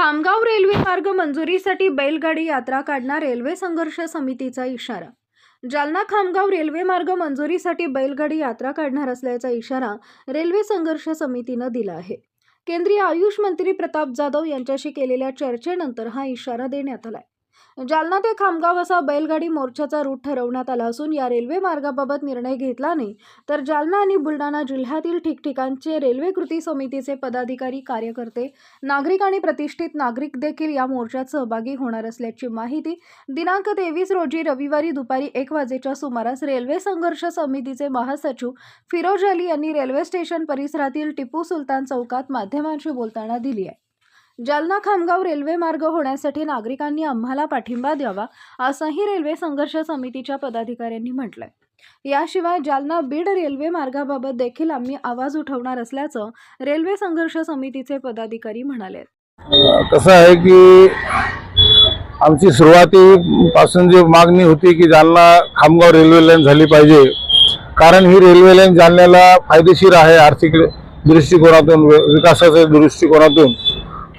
Khamgaon railway मार्ग मंजुरीसाठी बैलगाडी यात्रा काढणार रेल्वे संघर्ष समितीचा इशारा. जालना खामगाव रेल्वे मार्ग मंजुरीसाठी बैलगाडी यात्रा काढणार असल्याचा इशारा रेल्वे संघर्ष समितीनं दिला आहे. केंद्रीय आयुष मंत्री प्रताप जाधव यांच्याशी केलेल्या चर्चेनंतर हा इशारा देण्यात आलाय. जालना ते खामगाव असा बैलगाडी मोर्चाचा रूट ठरवण्यात आला असून या रेल्वे मार्गाबाबत निर्णय घेतला नाही. तर जालना आणि बुलढाणा जिल्ह्यातील ठिकठिकाणचे रेल्वे कृती समितीचे पदाधिकारी कार्यकर्ते नागरिक आणि प्रतिष्ठित नागरिक देखील या मोर्चात सहभागी होणार असल्याची माहिती दिनांक तेवीस रोजी रविवारी दुपारी एक वाजेच्या सुमारास रेल्वे संघर्ष समितीचे महासचिव फिरोज अली यांनी रेल्वे स्टेशन परिसरातील टिपू सुलतान चौकात माध्यमांशी बोलताना दिली आहे. जालना खामगाव रेल्वे मार्ग होण्यासाठी नागरिकांनी आम्हाला पाठिंबा द्यावा असंही रेल्वे संघर्ष समितीच्या पदाधिकाऱ्यांनी म्हटलंय. याशिवाय जालना बीड रेल्वे मार्गाबाबत देखील आम्ही आवाज उठवणार असल्याचं रेल्वे संघर्ष समितीचे पदाधिकारी म्हणाले. कसं आहे की आमची सुरुवातीपासून जी मागणी होती की जालना खामगाव रेल्वे लाईन झाली पाहिजे कारण ही रेल्वे लाईन जालन्याला फायदेशीर आहे आर्थिक दृष्टिकोनातून विकासाच्या दृष्टिकोनातून.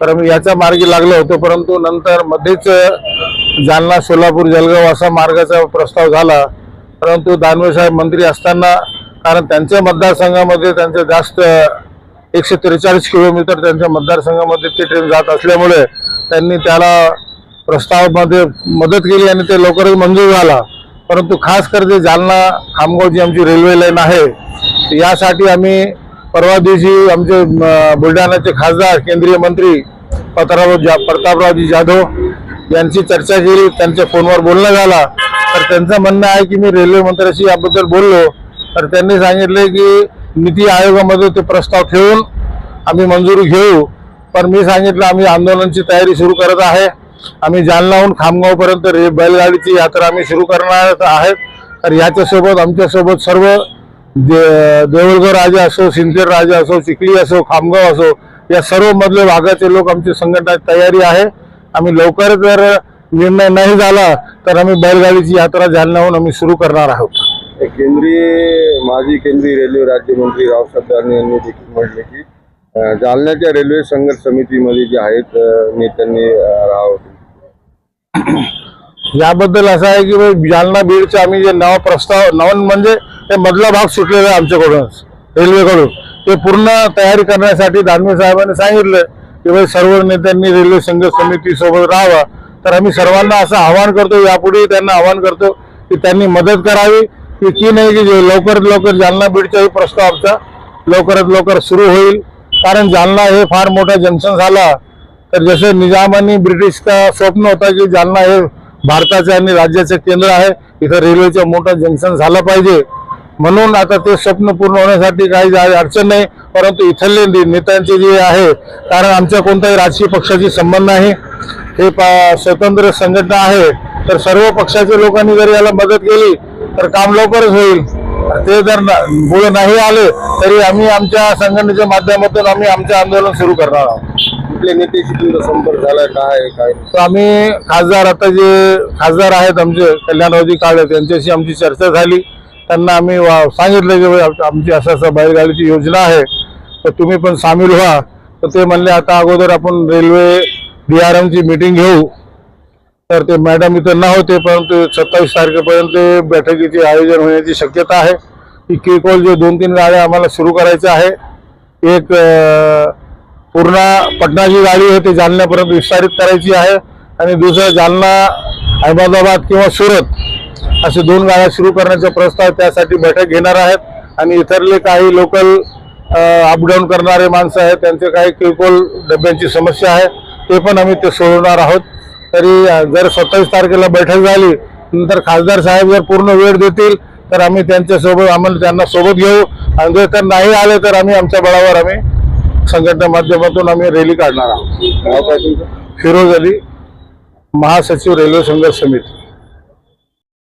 तर आम्ही याच्या मार्गी लागलो होतो परंतु नंतर मध्येच जालना सोलापूर जलगाव असा मार्गाचा प्रस्ताव झाला. परंतु दानवेसाहेब मंत्री असताना कारण त्यांच्या मतदारसंघामध्ये त्यांचं जास्त एकशे त्रेचाळीस किलोमीटर त्यांच्या मतदारसंघामध्ये ती ट्रेन जात असल्यामुळे त्यांनी त्याला प्रस्तावामध्ये मदत केली आणि ते लवकरच मंजूर झाला. परंतु खास कर जे जालना खामगाव जी आमची रेल्वे लाईन आहे यासाठी आम्ही परवा दिवशी आमचे बुलढाण्याचे खासदार केंद्रीय मंत्री प्रतापराव जा प्रतापरावजी जाधव यांची चर्चा केली. त्यांच्या फोनवर बोलणं झाला. तर त्यांचं म्हणणं आहे की मी रेल्वे मंत्र्याशी याबद्दल बोललो. तर त्यांनी सांगितले की नीती आयोगामध्ये ते प्रस्ताव ठेवून आम्ही मंजुरी घेऊ. पण मी सांगितलं आम्ही आंदोलनाची तयारी सुरू करत आहे. आम्ही जालनाहून खामगावपर्यंत रे बैलगाडीची यात्रा आम्ही सुरू करणार आहेत. तर याच्यासोबत आमच्यासोबत सर्व दे देऊळगाव राजा असो सिंदखेड राजा असो चिखली असो खामगाव असो या सर्व मधले भागाचे लोक आमची संघटनाची तयारी आहे. आम्ही लवकर जर निर्णय नाही झाला तर आम्ही बैलगाडीची यात्रा जालन्याहून आम्ही सुरू करणार आहोत. केंद्रीय माजी केंद्रीय रेल्वे राज्यमंत्री रावसाहेब दानवे यांनी देखील म्हटले की जालन्याच्या रेल्वे संघर्ष समितीमध्ये जे आहेत नेत्यांनी राहावं याबद्दल असं आहे की जालना बीडचे आम्ही जे नवा प्रस्ताव नवन म्हणजे ते मधला भाग सुटलेला आहे आमच्याकडून रेल्वेकडून. ते पूर्ण तयारी करण्यासाठी दानवे साहेबांनी सांगितलं की भाई सर्व नेत्यांनी रेल्वे संघ समितीसोबत राहावा. तर आम्ही सर्वांना असं आवाहन करतो यापुढे त्यांना आवाहन करतो की त्यांनी मदत करावी. की की नाही की जे लवकरात लवकर जालना बीडचाही प्रस्ताव आमचा लवकरात लवकर सुरू होईल. कारण जालना हे फार मोठा जंक्शन झाला. तर जसं निजामानी ब्रिटिशचा स्वप्न होता की जालना हे भारताचे आणि राज्याचे केंद्र आहे इथं रेल्वेचं मोठं जंक्शन झालं पाहिजे. म्हणून आता ते स्वप्न पूर्ण होण्यासाठी काही जा- अडचण नाही परंतु इथले नेत्यांचे जे आहे कारण आमच्या कोणत्याही राजकीय पक्षाशी संबंध नाही. हे पा- स्वतंत्र संघटना आहे तर सर्व पक्षाच्या लोकांनी जर याला मदत केली तर काम लवकरच होईल. ते जर न- पुढे नाही आले तरी आम्ही आमच्या संघटनेच्या माध्यमातून आम्ही आमचे आंदोलन सुरू करणार आहोत. कुठल्या नेत्याशी तुमचा संपर्क झालाय काय काय तर आम्ही खासदार आता जे खासदार आहेत आमचे कल्याणरावजी काळे त्यांच्याशी आमची चर्चा झाली. त्यांना आम्ही सांगितलं की आमची असं असं बैलगाडीची योजना आहे तर तुम्ही पण सामील व्हा. तर ते म्हणले आता अगोदर आपण रेल्वे डी आर एमची मिटिंग घेऊ. तर ते मॅडम इथं नव्हते परंतु सत्तावीस तारखेपर्यंत बैठकीचे आयोजन होण्याची शक्यता आहे. की किरकोळ जे दोन तीन गाड्या आम्हाला सुरू करायच्या आहे. एक पूर्ण पटनाची गाडी आहे ती जालन्यापर्यंत विस्तारित करायची आहे. आणि दुसरं जालना अहमदाबाद किंवा सुरत. असे दोन गाड्या सुरू करण्याचा प्रस्ताव त्यासाठी बैठक घेणार आहेत. आणि इतरले काही लोकल अपडाऊन करणारे माणसं आहेत त्यांचे काही किरकोळ डब्यांची समस्या आहे ते पण आम्ही ते सोडवणार आहोत. तरी जर सत्तावीस तारखेला बैठक झाली नंतर खासदार साहेब जर पूर्ण वेळ देतील तर आम्ही त्यांच्यासोबत आम्हाला त्यांना सोबत घेऊ. आणि जर तर नाही आले तर आम्ही आमच्या बळावर आम्ही संघटना माध्यमातून आम्ही रॅली काढणार आहोत. फिरोज अली महासचिव रेल्वे संघर्ष समिती.